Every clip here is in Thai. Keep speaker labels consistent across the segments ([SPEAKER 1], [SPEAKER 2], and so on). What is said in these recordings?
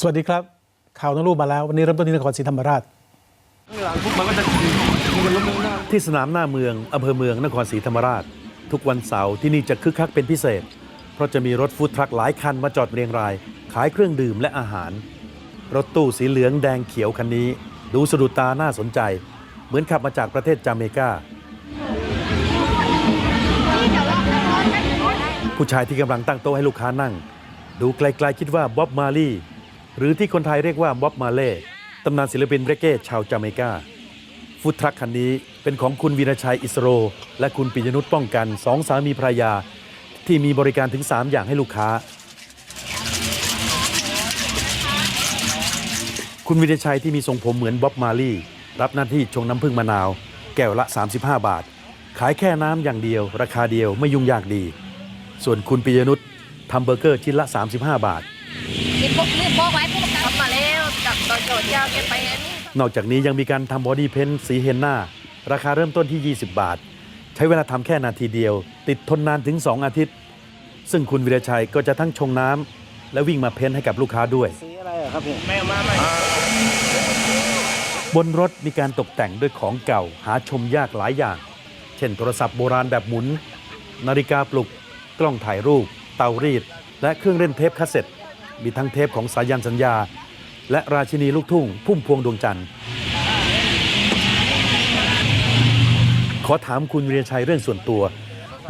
[SPEAKER 1] สวัสดีครับ ข่าวนรูปมาแล้ว วันนี้เริ่มต้นที่นครศรีธรรมราช
[SPEAKER 2] ที่สนามหน้าเมืองอำเภอเมืองนครศรีธรรมราช ทุกวันเสาร์ที่นี่จะคึกคักเป็นพิเศษ เพราะจะมีรถฟู้ดทรัคหลายคันมาจอดเรียงราย ขายเครื่องดื่มและอาหาร รถตู้สีเหลืองแดงเขียวคันนี้ ดูสะดุดตาน่าสนใจ เหมือนขับมาจากประเทศจาเมกาผู้ชายที่กำลังตั้งโต๊ะให้ลูกค้านั่ง ดูไกลๆคิดว่าบ๊อบมาลี หรือที่คนไทยเรียกว่าบ๊อบมาเล่ตำนานศิลปินเรเก้ชาวจาเมกาฟู้ดทรัคคันนี้เป็นของคุณวีรชัยอิสโร และคุณปิยนุชป้องกันสองสามีภรรยา ที่มีบริการถึง 3 อย่างให้ลูกค้า คุณวีรชัยที่มีทรงผมเหมือนบ๊อบมาลี่ รับหน้าที่ชงน้ำผึ้งมะนาว แก้วละ 35 บาท ขายแค่น้ำอย่างเดียว ราคาเดียวไม่ยุ่งยากดี ส่วนคุณปิยนุชทำเบอร์เกอร์ชิ้นละ 35 บาท
[SPEAKER 3] นี่พวกนี่พวกไว้พวกกลับมาแล้วจากตอโจทย์ยาวแกไปอันนี้
[SPEAKER 2] นอกจากนี้ยังมีการทำบอดี้เพนท์สีเฮนนาราคาเริ่มต้นที่ 20 บาท ใช้เวลาทำแค่นาทีเดียว ติดทนนานถึง 2 อาทิตย์ ซึ่งคุณวิรชัยก็จะทั้งชงน้ำและวิ่งมาเพ้นท์ให้กับลูกค้าด้วย
[SPEAKER 4] สีอะไรอะครับพี่
[SPEAKER 2] บนรถมีการตกแต่งด้วยของเก่าหาชมยากหลายอย่าง เช่นโทรศัพท์โบราณแบบหมุน นาฬิกาปลุก กล้องถ่ายรูป เตารีด และเครื่องเล่นเทปคาสเซ็ต มีทั้งเทปของสายันสัญญา และราชินีลูกทุ่ง พุ่มพวงดวงจันทร์ ขอถามคุณวิริยชัยเรื่องส่วนตัว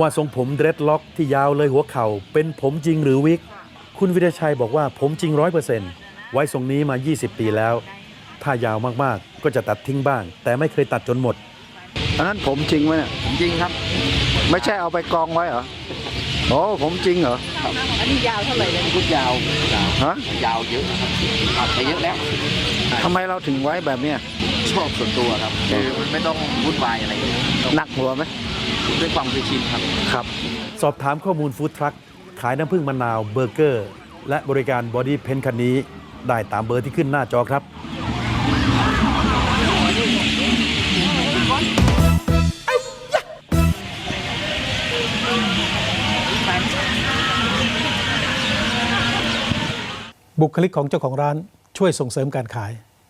[SPEAKER 2] ว่าทรงผมเดรดล็อกที่ยาวเลยหัวเข่า เป็นผมจริงหรือวิก คุณวิริยชัยบอกว่าผมจริงร้อยเปอร์เซ็นต์ไว้ทรงนี้มา 20 ปีแล้ว ถ้ายาวมากๆก็จะตัดทิ้งบ้าง แต่ไม่เคยตัดจนหมด
[SPEAKER 4] อันนั้นผมจริงไหมเนี่ย
[SPEAKER 5] จริงครับ
[SPEAKER 4] ไม่ใช่เอาไปกองไว้เหรอ โอ้ผมจริงเหรอ
[SPEAKER 3] อันนี้ยาวเท่าไหร่เลย
[SPEAKER 5] พุดยาวยาว
[SPEAKER 4] ฮะ
[SPEAKER 5] ยาวเยอะนะครับตัดไปเยอะแล้ว
[SPEAKER 4] ทำไมเราถึงไว้แบบเนี้ย
[SPEAKER 5] ชอบส่วนตัวครับคือมันไม่ต้องวุ่นวายอะไรเลย
[SPEAKER 4] หนักหัวไหม
[SPEAKER 5] ด้วยความเคยชินครับ
[SPEAKER 4] ครับ
[SPEAKER 2] สอบถามข้อมูลฟู้ดทรัคขายน้ำผึ้งมะนาวเบอร์เกอร์ และบริการบอดี้เพนคันนี้ ได้ตามเบอร์ที่ขึ้นหน้าจอครับ
[SPEAKER 1] บุคลิกของเจ้าของร้านช่วยส่งเสริมการขาย